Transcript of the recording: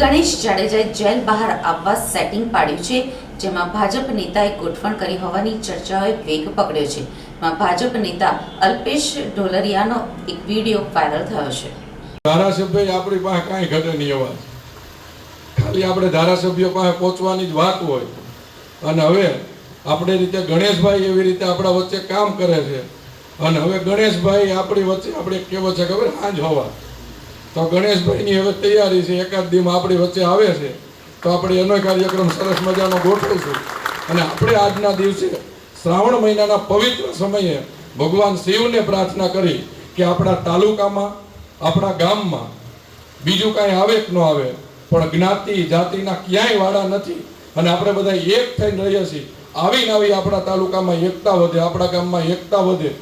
ગણેશ જાડેજાએ જેલ બહાર આવવા સેટિંગ પાડ્યું છે, જેમાં ભાજપ નેતાએ ગોઠવણ કરી હોવાની ચર્ચાઓએ વેગ પકડ્યો છે. માં ભાજપ નેતા અલ્પેશ ઢોલરિયાનો એક વીડિયો વાયરલ થયો છે. ધારાસભ્ય આપણી પાસે કાંઈ ઘટે નહીં અવાજ. ખાલી આપણે ધારાસભ્યો પાસે પહોંચવાની જ વાત હોય. અને હવે આપણે રીતે ગણેશભાઈ એવી રીતે આપણા વચ્ચે કામ કરે છે. અને હવે ગણેશભાઈ આપણી વચ્ચે, આપણે કેવો છે ખબર સાંજ હોવા. તો ગણેશભાઈની હવે તૈયારી છે, એકાદ દીમાં આપણી વચ્ચે આવે છે. તો આપણે એનો કાર્યક્રમ સરસ મજાનો ગોઠવીશું. અને આપણે આજના દિવસે શ્રાવણ મહિનાના પવિત્ર સમયે ભગવાન શિવને પ્રાર્થના કરી કે આપણા તાલુકામાં, આપણા ગામમાં બીજું કાંઈ આવે કે ન આવે, પણ જ્ઞાતિ જાતિના ક્યાંય વાળા નથી અને આપણે બધા એક થઈને રહીએ છીએ. આવીને આવી આપણા તાલુકામાં એકતા વધે, આપણા ગામમાં એકતા વધે.